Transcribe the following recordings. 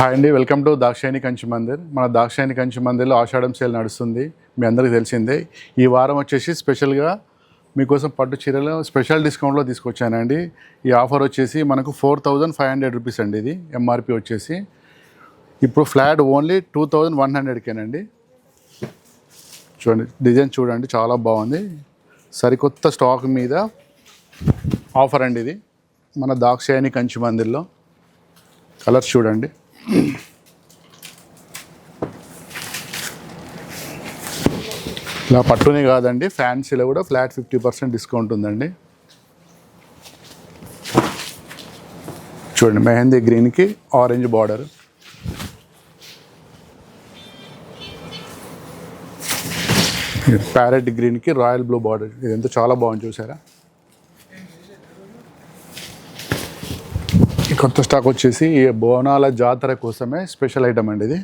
Hi అండి welcome to Dakshayani Kanchi Mandir. మన దాక్షాయణి కంచి మందిర్లో ఆషాఢం సేల్ నడుస్తుంది మీ అందరికీ తెలిసిందే. ఈ వారం వచ్చేసి స్పెషల్గా మీకోసం పట్టు చీరలు స్పెషల్ డిస్కౌంట్లో తీసుకొచ్చానండి. ఈ ఆఫర్ వచ్చేసి మనకు four thousand five hundred rupees అండి ఇది ఎంఆర్పి వచ్చేసి. ఇప్పుడు flat only two thousand one హండ్రెడ్కేనండి చూడండి డిజైన్ చూడండి చాలా బాగుంది. సరికొత్త స్టాక్ మీద ఆఫర్ అండి ఇది మన దాక్షాయణి కంచి మందిర్లో. కలర్స్ చూడండి. ఇలా పట్టునే కాదండి ఫ్యాన్సీలో కూడా ఫ్లాట్ ఫిఫ్టీ పర్సెంట్ డిస్కౌంట్ ఉందండి. చూడండి మెహందీ గ్రీన్కి ఆరెంజ్ బార్డర్. ప్యారెట్ గ్రీన్కి రాయల్ బ్లూ బార్డర్. ఇది చాలా బాగుంది చూసారా? కొత్త స్టాక్ వచ్చేసి బోనాల జాతర కోసమే స్పెషల్ ఐటమ్ అండి ఇది.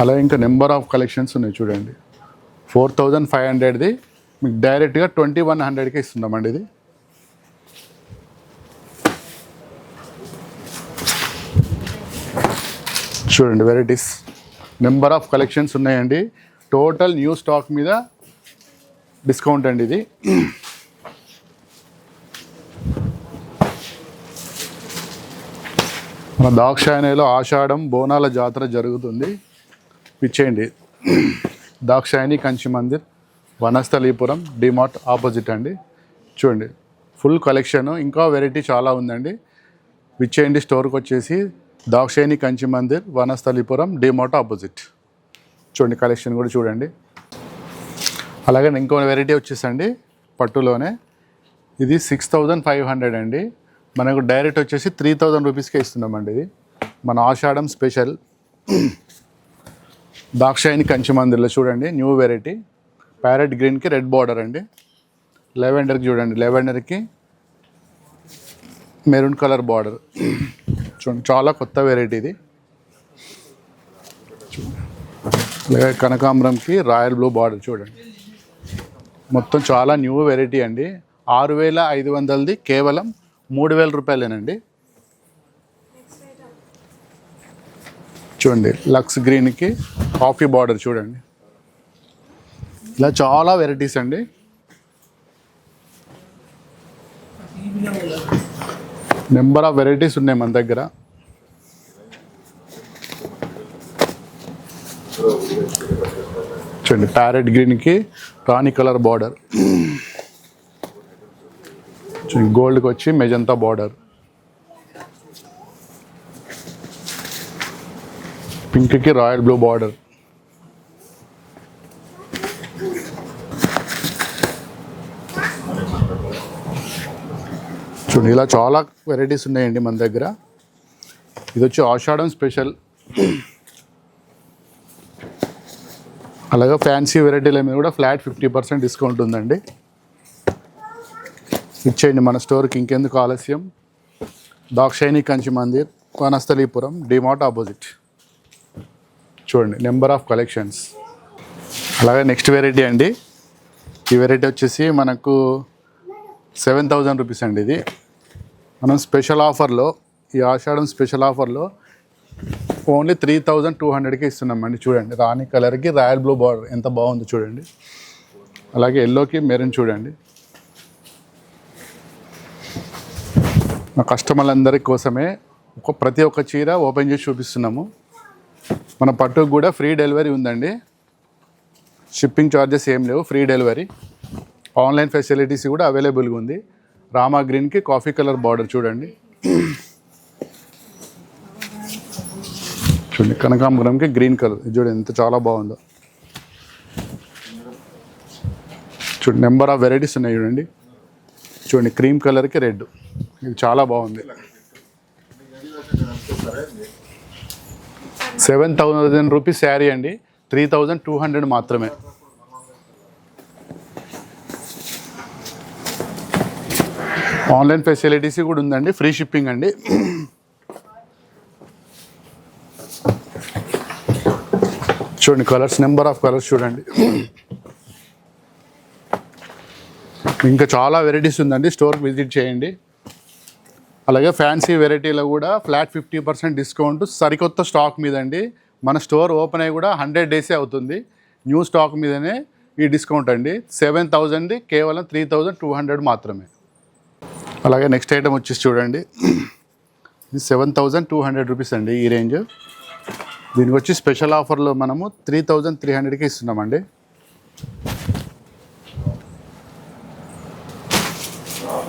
అలా ఇంకా నెంబర్ ఆఫ్ కలెక్షన్స్ ఉన్నాయి చూడండి. ఫోర్ థౌజండ్ ఫైవ్ హండ్రెడ్ది మీకు డైరెక్ట్గా ట్వంటీ వన్ హండ్రెడ్కే ఇస్తున్నామండి ఇది. చూడండి వెరైటీస్ నెంబర్ ఆఫ్ కలెక్షన్స్ ఉన్నాయండి. టోటల్ న్యూ స్టాక్ మీద డిస్కౌంట్ అండి ఇది. మన దాక్షాయణిలో ఆషాఢం బోనాల జాతర జరుగుతుంది. పిచ్చేయండి దాక్షాయణి కంచి మందిర్ వనస్థలీపురం డిమార్ట్ ఆపోజిట్ అండి. చూడండి ఫుల్ కలెక్షన్ ఇంకా వెరైటీ చాలా ఉందండి. విచ్చేయండి స్టోర్కి వచ్చేసి దాక్షాయణి కంచి మందిర్ వనస్థలీపురం డిమార్ట్ ఆపోజిట్. చూడండి కలెక్షన్ కూడా చూడండి. అలాగే ఇంకో వెరైటీ వచ్చేసండి పట్టులోనే. ఇది సిక్స్ థౌజండ్ ఫైవ్ హండ్రెడ్ అండి. మనకు డైరెక్ట్ వచ్చేసి త్రీ థౌజండ్ రూపీస్కే ఇస్తున్నామండి ఇది. మన ఆషాఢం స్పెషల్. దాక్షాయిని కంచి మందిర్లో చూడండి న్యూ వెరైటీ ప్యారెట్ గ్రీన్కి రెడ్ బార్డర్ అండి. లెవెండర్కి చూడండి లెవెండర్కి మెరూన్ కలర్ బార్డర్ చూడండి చాలా కొత్త వెరైటీ ఇది. అలాగే కనకాంబరంకి రాయల్ బ్లూ బార్డర్ చూడండి. మొత్తం చాలా న్యూ వెరైటీ అండి. ఆరు వేల ఐదు వందలది కేవలం మూడు వేల రూపాయలేనండి. చూడండి లక్స్ గ్రీన్కి కాఫీ బార్డర్ చూడండి. ఇలా చాలా వెరైటీస్ అండి. నెంబర్ ఆఫ్ వెరైటీస్ ఉన్నాయి మన దగ్గర. చూడండి ప్యారెట్ గ్రీన్కి రాణి కలర్ బార్డర్. గోల్డ్కి వచ్చి మెజంతా బార్డర్. పింక్కి రాయల్ బ్లూ బార్డర్. చూడండి ఇలా చాలా వెరైటీస్ ఉన్నాయండి మన దగ్గర. ఇది వచ్చి ఆషాఢం స్పెషల్. అలాగే ఫ్యాన్సీ వెరైటీల మీద కూడా ఫ్లాట్ ఫిఫ్టీ పర్సెంట్ డిస్కౌంట్ ఉందండి. ఇచ్చేయండి మన స్టోర్కి ఇంకెందుకు ఆలస్యం. దాక్షాయిని కంచి మందిర్ కోనస్థలీపురం డిమార్ట్ ఆపోజిట్. చూడండి నెంబర్ ఆఫ్ కలెక్షన్స్. అలాగే నెక్స్ట్ వెరైటీ అండి. ఈ వెరైటీ వచ్చేసి మనకు సెవెన్ థౌజండ్ రూపీస్ అండి ఇది. మనం స్పెషల్ ఆఫర్లో ఈ ఆషాఢం స్పెషల్ ఆఫర్లో ఓన్లీ త్రీ థౌజండ్ టూ హండ్రెడ్కి ఇస్తున్నామండి చూడండి రాణి కలర్కి రాయల్ బ్లూ బార్డర్ ఎంత బాగుందో చూడండి. అలాగే ఎల్లోకి మెరూన్ చూడండి. మా కస్టమర్లందరి కోసమే ఒక ప్రతి ఒక్క చీర ఓపెన్ చేసి చూపిస్తున్నాము. మన పట్టుకు కూడా ఫ్రీ డెలివరీ ఉందండి. షిప్పింగ్ ఛార్జెస్ ఏం లేవు ఫ్రీ డెలివరీ. ఆన్లైన్ ఫెసిలిటీస్ కూడా అవైలబుల్గా ఉంది. రామా గ్రీన్కి కాఫీ కలర్ బార్డర్ చూడండి. చూడండి కనకాంబరంకి గ్రీన్ కలర్. ఇది చూడండి ఎంత చాలా బాగుందో. చూడండి నెంబర్ ఆఫ్ వెరైటీస్ ఉన్నాయి చూడండి. చూడండి క్రీమ్ కలర్కి రెడ్. చాలా బాగుంది. సెవెన్ థౌజండ్ రూపీస్ శారీ అండి. త్రీ థౌజండ్ టూ హండ్రెడ్ మాత్రమే. ఆన్లైన్ ఫెసిలిటీస్ కూడా ఉందండి. ఫ్రీ షిప్పింగ్ అండి. చూడండి కలర్స్ నెంబర్ ఆఫ్ కలర్స్ చూడండి. ఇంకా చాలా వెరైటీస్ ఉందండి. స్టోర్కి విజిట్ చేయండి. అలాగే ఫ్యాన్సీ వెరైటీలో కూడా ఫ్లాట్ ఫిఫ్టీ పర్సెంట్ డిస్కౌంట్ సరికొత్త స్టాక్ మీద అండి మన స్టోర్ ఓపెన్ అయ్యి కూడా హండ్రెడ్ డేసే అవుతుంది. న్యూ స్టాక్ మీదనే ఈ డిస్కౌంట్ అండి. సెవెన్ థౌజండ్ది కేవలం త్రీ థౌజండ్ టూ హండ్రెడ్ మాత్రమే. అలాగే నెక్స్ట్ ఐటమ్ వచ్చేసి చూడండి. ఇది seven thousand two hundred rupees అండి ఈ రేంజ్. దీనికి వచ్చి స్పెషల్ ఆఫర్లో మనము త్రీ థౌజండ్ త్రీ హండ్రెడ్కి ఇస్తున్నామండి.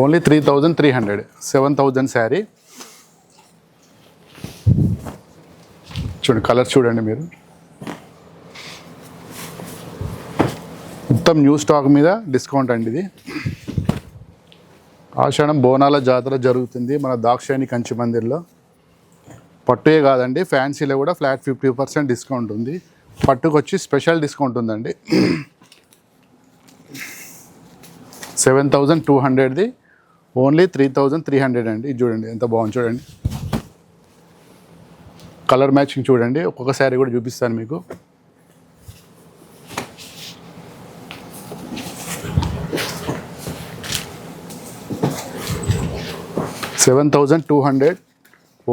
Only three thousand three hundred. Seven thousand sari. చూడండి కలర్ చూడండి మీరు. మొత్తం న్యూ స్టాక్ మీద డిస్కౌంట్ అండి ఇది. ఆషాఢం బోనాల జాతర జరుగుతుంది మన దాక్షాయణి కంచి మందిర్లో. పట్టుయే కాదండి ఫ్యాన్సీలో కూడా ఫ్లాట్ ఫిఫ్టీ పర్సెంట్ డిస్కౌంట్ ఉంది. పట్టుకు వచ్చి స్పెషల్ డిస్కౌంట్ ఉందండి. Seven thousand two హండ్రెడ్ది. Only three thousand three hundred అండి. ఇది చూడండి ఎంత బాగుంది చూడండి. కలర్ మ్యాచింగ్ చూడండి ఒక్కొక్క శారీ కూడా చూపిస్తాను మీకు. Seven thousand two hundred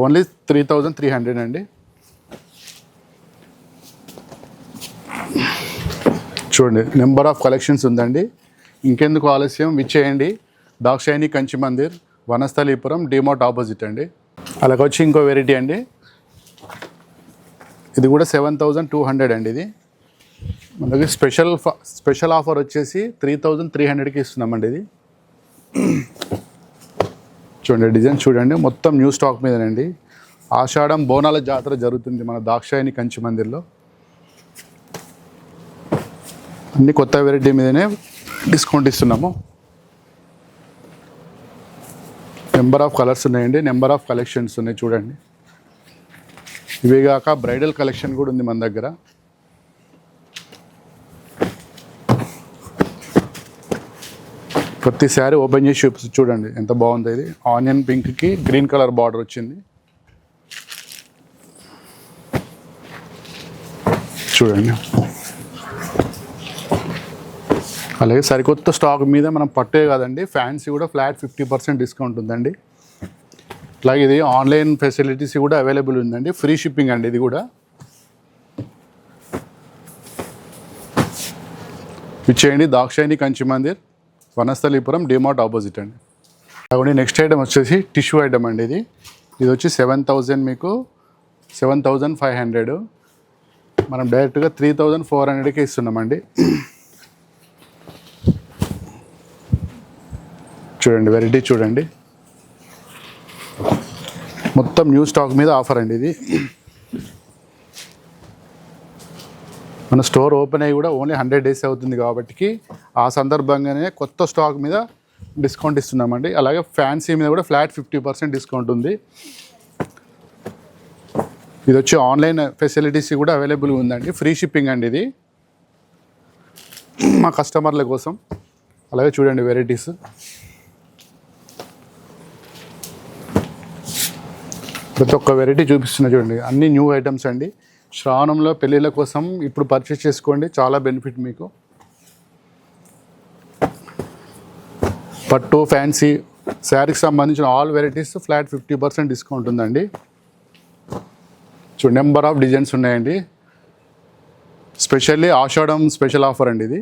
only three thousand three hundred అండి. చూడండి నెంబర్ ఆఫ్ కలెక్షన్స్ ఉందండి. ఇంకెందుకు ఆలస్యం? విచ్చేయండి. దాక్షాయిని కంచి మందిర్ వనస్థలీపురం డిమోట్ ఆపోజిట్ అండి. అలాగ వచ్చి ఇంకో వెరైటీ అండి. ఇది కూడా సెవెన్ థౌజండ్ టూ హండ్రెడ్ అండి ఇది. మనకి స్పెషల్ స్పెషల్ ఆఫర్ వచ్చేసి త్రీ థౌజండ్ త్రీ హండ్రెడ్కి ఇస్తున్నామండి ఇది. చూడండి డిజైన్ చూడండి మొత్తం న్యూ స్టాక్ మీదనండి. ఆషాఢం బోనాల జాతర జరుగుతుంది మన దాక్షాయిని కంచి మందిర్లో. అన్ని కొత్త వెరైటీ మీదనే డిస్కౌంట్ ఇస్తున్నాము. నెంబర్ ఆఫ్ కలర్స్ ఉన్నాయండి. నెంబర్ ఆఫ్ కలెక్షన్స్ ఉన్నాయి. చూడండి. ఇవే కాక బ్రైడల్ కలెక్షన్ కూడా ఉంది మన దగ్గర. ప్రతి శారీ ఓపెన్ చేసి చూపి చూడండి. ఎంత బాగుంది ఇది. ఆనియన్ పింక్కి గ్రీన్ కలర్ బార్డర్ వచ్చింది. చూడండి. అలాగే సరికొత్త స్టాక్ మీద మనం పట్టే కదండి. ఫ్యాన్సీ కూడా ఫ్లాట్ ఫిఫ్టీ పర్సెంట్ డిస్కౌంట్ ఉందండి. అలాగే ఇది ఆన్లైన్ ఫెసిలిటీస్ కూడా అవైలబుల్ ఉందండి. ఫ్రీ షిప్పింగ్ అండి ఇది కూడా. ఇచ్చేయండి దాక్షాయిని కంచి మందిర్ వనస్థలీపురం డిమార్ట్ ఆపోజిట్ అండి. కాబట్టి నెక్స్ట్ ఐటమ్ వచ్చేసి టిష్యూ ఐటమ్ అండి ఇది. ఇది వచ్చి సెవెన్ థౌజండ్ మీకు సెవెన్ థౌజండ్ ఫైవ్ హండ్రెడ్. మనం డైరెక్ట్గా త్రీ థౌజండ్ ఫోర్ హండ్రెడ్కి ఇస్తున్నామండి. చూడండి వెరైటీ చూడండి. మొత్తం న్యూ స్టాక్ మీద ఆఫర్ అండి ఇది. మన స్టోర్ ఓపెన్ అయ్యి కూడా ఓన్లీ హండ్రెడ్ డేస్ అవుతుంది కాబట్టి ఆ సందర్భంగానే కొత్త స్టాక్ మీద డిస్కౌంట్ ఇస్తున్నామండి. అలాగే ఫ్యాన్సీ మీద కూడా ఫ్లాట్ ఫిఫ్టీ పర్సెంట్ డిస్కౌంట్ ఉంది. ఇది వచ్చి ఆన్లైన్ ఫెసిలిటీస్ కూడా అవైలబుల్ ఉందండి. ఫ్రీ షిప్పింగ్ అండి ఇది. మా కస్టమర్ల కోసం. అలాగే చూడండి వెరైటీస్ ప్రతి ఒక్క వెరైటీ చూపిస్తున్నా చూడండి. అన్ని న్యూ ఐటమ్స్ అండి. శ్రావణంలో పెళ్ళిళ్ళ కోసం ఇప్పుడు పర్చేస్ చేసుకోండి. చాలా బెనిఫిట్ మీకు. పట్టు ఫ్యాన్సీ శారీకి సంబంధించిన all varieties flat fifty percent discount ఉందండి. చూడండి నెంబర్ ఆఫ్ డిజైన్స్ ఉన్నాయండి. స్పెషల్లీ ఆషాఢం స్పెషల్ ఆఫర్ అండి ఇది.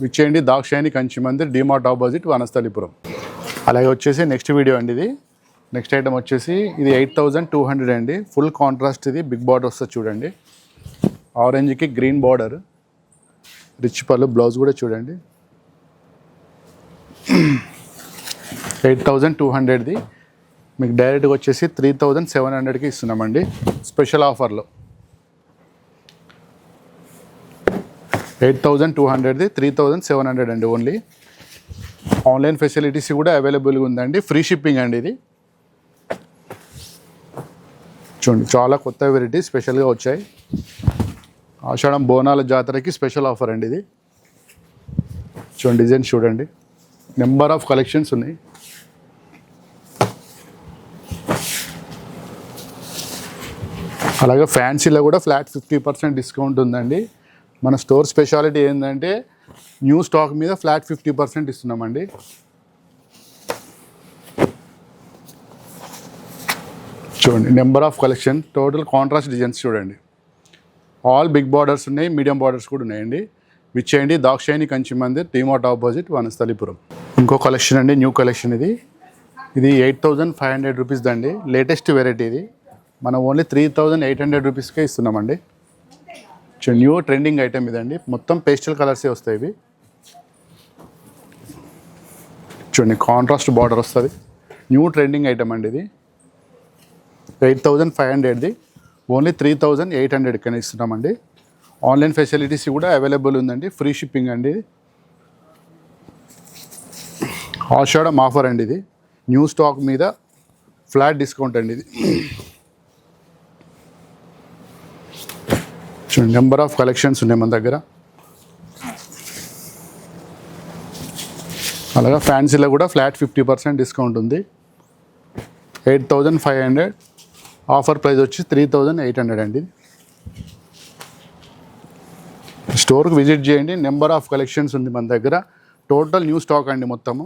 విచ్చేయండి దాక్షాయిని కంచి మందిర్ డిమార్ట్ ఆపోజిట్ వనస్థలిపురం. అలాగే వచ్చేసి నెక్స్ట్ వీడియో అండి ఇది. నెక్స్ట్ ఐటమ్ వచ్చేసి ఇది ఎయిట్ థౌజండ్ టూ హండ్రెడ్ అండి. ఫుల్ కాంట్రాస్ట్ ఇది. బిగ్ బార్డర్ వస్తుంది చూడండి. ఆరెంజ్కి గ్రీన్ బార్డర్. రిచ్ పళ్ళు బ్లౌజ్ కూడా చూడండి. ఎయిట్ థౌజండ్ టూ హండ్రెడ్ది. మీకు డైరెక్ట్గా వచ్చేసి త్రీ థౌజండ్ సెవెన్ హండ్రెడ్కి ఇస్తున్నామండి. స్పెషల్ ఆఫర్లో. ఎయిట్ థౌజండ్ టూ హండ్రెడ్ది త్రీ థౌజండ్ సెవెన్ హండ్రెడ్ అండి ఓన్లీ. ఆన్లైన్ ఫెసిలిటీస్ కూడా అవైలబుల్గా ఉందండి. ఫ్రీ షిప్పింగ్ అండి ఇది. చూడండి చాలా కొత్త వెరైటీ స్పెషల్గా వచ్చాయి. ఆషాఢం బోనాల జాతరకి స్పెషల్ ఆఫర్ అండి ఇది. చూడండి డిజైన్స్ చూడండి. నెంబర్ ఆఫ్ కలెక్షన్స్ ఉన్నాయి. అలాగే ఫ్యాన్సీలో కూడా ఫ్లాట్ ఫిఫ్టీ పర్సెంట్ డిస్కౌంట్ ఉందండి. మన స్టోర్ స్పెషాలిటీ ఏంటంటే న్యూ స్టాక్ మీద ఫ్లాట్ ఫిఫ్టీ పర్సెంట్ ఇస్తున్నామండి. చూడండి. Number of collection total contrast designs చూడండి. ఆల్ బిగ్ బార్డర్స్ ఉన్నాయి మీడియం బార్డర్స్ కూడా ఉన్నాయండి. విచ్చేయండి దాక్షాయిని కంచి మందిర్ టీమాట్ ఆపోజిట్ వనస్థలిపురం. ఇంకో కలెక్షన్ అండి న్యూ కలెక్షన్ ఇది. ఇది eight thousand five hundred rupees దండి. లేటెస్ట్ వెరైటీ ఇది. మనం only three thousand eight hundred రూపీస్కే ఇస్తున్నామండి. న్యూ ట్రెండింగ్ ఐటమ్ ఇదండి. మొత్తం పేస్టల్ కలర్సే వస్తాయి ఇవి. చూడండి కాంట్రాస్ట్ బార్డర్ వస్తుంది. న్యూ ట్రెండింగ్ ఐటమ్ అండి ఇది. Eight thousand five హండ్రెడ్ది. Only three thousand eight hundred కానీ ఇస్తున్నామండి. ఆన్లైన్ ఫెసిలిటీస్ కూడా అవైలబుల్ ఉందండి. ఫ్రీ షిప్పింగ్ అండి. ఇది ఆషాఢం ఆఫర్ అండి ఇది. న్యూ స్టాక్ మీద ఫ్లాట్ డిస్కౌంట్ అండి ఇది. చూడండి నెంబర్ ఆఫ్ కలెక్షన్స్ ఉన్నాయి మన దగ్గర. అలాగే ఫ్యాన్సీలో కూడా ఫ్లాట్ ఫిఫ్టీ పర్సెంట్ డిస్కౌంట్ ఉంది. Eight thousand five hundred. Offer price వచ్చి త్రీ థౌజండ్ ఎయిట్ హండ్రెడ్ అండి స్టోర్కి విజిట్ చేయండి. నెంబర్ ఆఫ్ కలెక్షన్స్ ఉంది మన దగ్గర. టోటల్ న్యూ స్టాక్ అండి మొత్తము.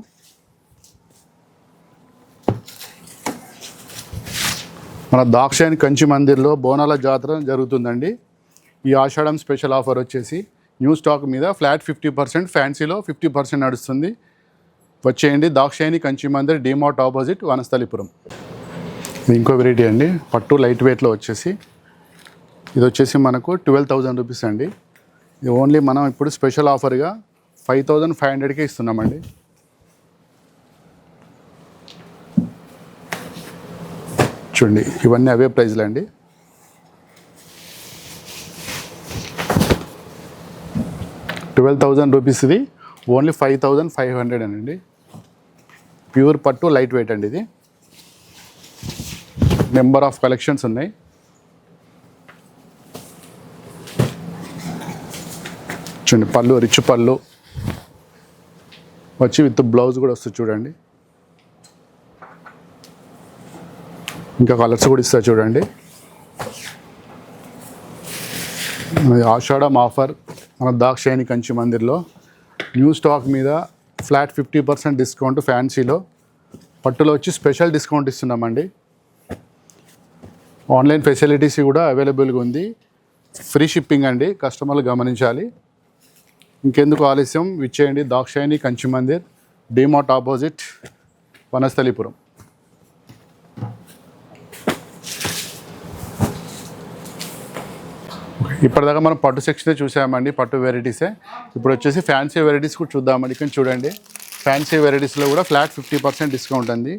మన దాక్షాయని కంచి మందిర్లో బోనాల జాతర జరుగుతుందండి. ఈ ఆషాఢం స్పెషల్ ఆఫర్ వచ్చేసి న్యూ స్టాక్ మీద ఫ్లాట్ ఫిఫ్టీ పర్సెంట్ ఫ్యాన్సీలో ఫిఫ్టీ పర్సెంట్ నడుస్తుంది. వచ్చేయండి. దాక్షాయని కంచి మందిర్ డిమార్ట్ ఆపోజిట్ వనస్థలిపురం. ఇది ఇంకో వెరైటీ అండి. పట్టు లైట్ వెయిట్లో వచ్చేసి. ఇది వచ్చేసి మనకు ట్వెల్వ్ థౌజండ్ రూపీస్ అండి. ఇది ఓన్లీ మనం ఇప్పుడు స్పెషల్ ఆఫర్గా ఫైవ్ థౌజండ్ ఫైవ్ హండ్రెడ్కే ఇస్తున్నామండి. చూడండి ఇవన్నీ అవే ప్రైజ్లు అండి. ట్వెల్వ్ థౌజండ్ రూపీస్ ఇది only five thousand five hundred అండి ప్యూర్ పట్టు లైట్ వెయిట్ అండి ఇది. నెంబర్ ఆఫ్ కలెక్షన్స్ ఉన్నాయి. చూడండి పళ్ళు రిచ్ పళ్ళు. వచ్చి విత్ బ్లౌజ్ కూడా వస్తుంది చూడండి. ఇంకా కలర్స్ కూడా ఇస్తారు చూడండి. ఆషాఢం ఆఫర్ మన దాక్షాయని కంచి మందిర్లో. న్యూ స్టాక్ మీద ఫ్లాట్ ఫిఫ్టీ పర్సెంట్ డిస్కౌంట్ ఫ్యాన్సీలో. పట్టులో వచ్చి స్పెషల్ డిస్కౌంట్ ఇస్తున్నామండి. ఆన్లైన్ ఫెసిలిటీస్ కూడా అవైలబుల్గా ఉంది. ఫ్రీ షిప్పింగ్ అండి కస్టమర్లు గమనించాలి. ఇంకెందుకు ఆలస్యం విచ్చేయండి. దాక్షాయిని కంచి మందిర్ డిమార్ట్ ఆపోజిట్ వనస్థలిపురం. ఇప్పటిదాకా మనం పట్టు సెక్షన్ చూసామండి పట్టు వెరైటీసే. ఇప్పుడు వచ్చేసి ఫ్యాన్సీ వెరైటీస్ కూడా చూద్దామండి. ఇక్కడ చూడండి ఫ్యాన్సీ వెరైటీస్లో కూడా ఫ్లాట్ ఫిఫ్టీ పర్సెంట్ డిస్కౌంట్ ఉంది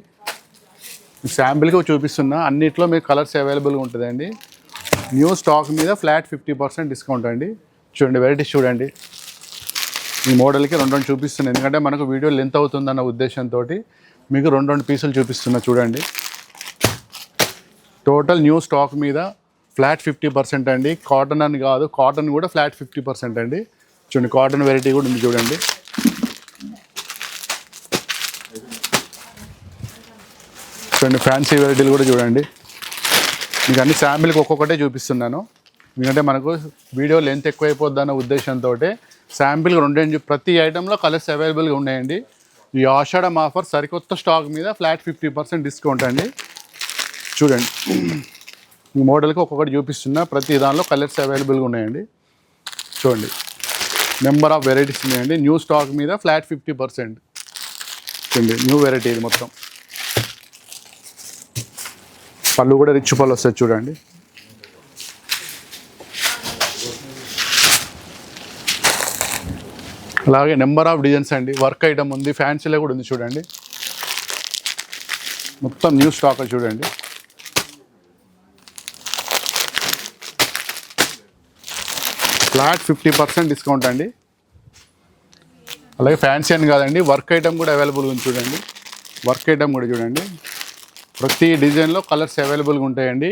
శాంపిల్గా చూపిస్తున్నా అన్నిట్లో మీకు కలర్స్ అవైలబుల్గా ఉంటుందండి. న్యూ స్టాక్ మీద ఫ్లాట్ ఫిఫ్టీ పర్సెంట్ డిస్కౌంట్ అండి. చూడండి వెరైటీస్ చూడండి. ఈ మోడల్కి రెండు రెండు చూపిస్తున్నాను ఎందుకంటే మనకు వీడియో లెంత్ అవుతుందన్న ఉద్దేశంతో మీకు రెండు రెండు పీసులు చూపిస్తున్నా చూడండి. టోటల్ న్యూ స్టాక్ మీద ఫ్లాట్ ఫిఫ్టీ పర్సెంట్ అండి. కాటన్ అని కాదు కాటన్ కూడా ఫ్లాట్ ఫిఫ్టీ పర్సెంట్ అండి. చూడండి కాటన్ వెరైటీ కూడా ఉంది చూడండి. చూడండి ఫ్యాన్సీ వెరైటీలు కూడా చూడండి. మీకు అన్ని శాంపిల్కి ఒక్కొక్కటే చూపిస్తున్నాను. ఎందుకంటే మనకు వీడియో లెంత్ ఎక్కువైపోద్ది అన్న ఉద్దేశంతో శాంపిల్ రెండు ప్రతి ఐటెంలో కలర్స్ అవైలబుల్గా ఉన్నాయండి. ఈ ఆషాఢం ఆఫర్ సరికొత్త స్టాక్ మీద ఫ్లాట్ ఫిఫ్టీ పర్సెంట్ డిస్కౌంట్ అండి. చూడండి. ఈ మోడల్కి ఒక్కొక్కటి చూపిస్తున్నా ప్రతి దానిలో కలర్స్ అవైలబుల్గా ఉన్నాయండి. చూడండి. నెంబర్ ఆఫ్ వెరైటీస్ ఉన్నాయండి. న్యూ స్టాక్ మీద ఫ్లాట్ ఫిఫ్టీ పర్సెంట్ చూడండి న్యూ వెరైటీ ఇది మొత్తం. పళ్ళు కూడా రిచ్ పళ్ళు వస్తాయి చూడండి. అలాగే నెంబర్ ఆఫ్ డిజైన్స్ అండి. వర్క్ ఐటమ్ ఉంది ఫ్యాన్సీలో కూడా ఉంది చూడండి. మొత్తం న్యూ స్టాక్ చూడండి. ఫ్లాట్ ఫిఫ్టీ పర్సెంట్ డిస్కౌంట్ అండి. అలాగే ఫ్యాన్సీ అని కాదండి వర్క్ ఐటమ్ కూడా అవైలబుల్ ఉంది చూడండి. వర్క్ ఐటమ్ కూడా చూడండి. ప్రతి డిజైన్లో కలర్స్ అవైలబుల్గా ఉంటాయండి.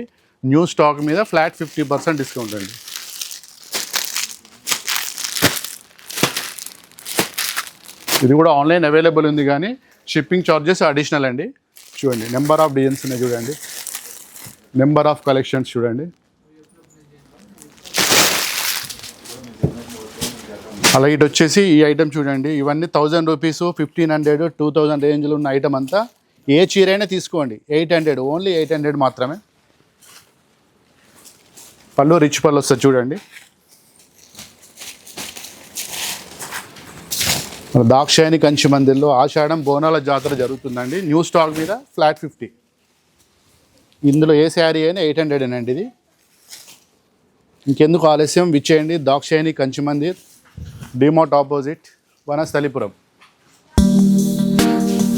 న్యూ స్టాక్ మీద ఫ్లాట్ ఫిఫ్టీ పర్సెంట్ డిస్కౌంట్ అండి. ఇది కూడా ఆన్లైన్ అవైలబుల్ ఉంది కానీ షిప్పింగ్ ఛార్జెస్ అడిషనల్ అండి. చూడండి నెంబర్ ఆఫ్ డిజైన్స్ ఉన్నాయి చూడండి. నెంబర్ ఆఫ్ కలెక్షన్స్ చూడండి. అలాగే ఇటు వచ్చేసి ఈ ఐటమ్ చూడండి. ఇవన్నీ thousand rupees fifteen hundred two thousand రేంజ్లో ఉన్న ఐటమ్ అంతా ఏ చీరైనా తీసుకోండి. Eight hundred only eight hundred మాత్రమే. పళ్ళు రిచ్ పళ్ళు వస్తుంది చూడండి. మన దాక్షాయని కంచి మందిర్లో ఆషాఢం బోనాల జాతర జరుగుతుందండి. న్యూ స్టాక్ మీద ఫ్లాట్ ఫిఫ్టీ. ఇందులో ఏ శారీ అయినా ఎయిట్ హండ్రెడ్ అండి ఇది. ఇంకెందుకు ఆలస్యం? విచ్చేయండి. Dakshayani Kanchi Mandir DMart opposite Vanasthalipuram.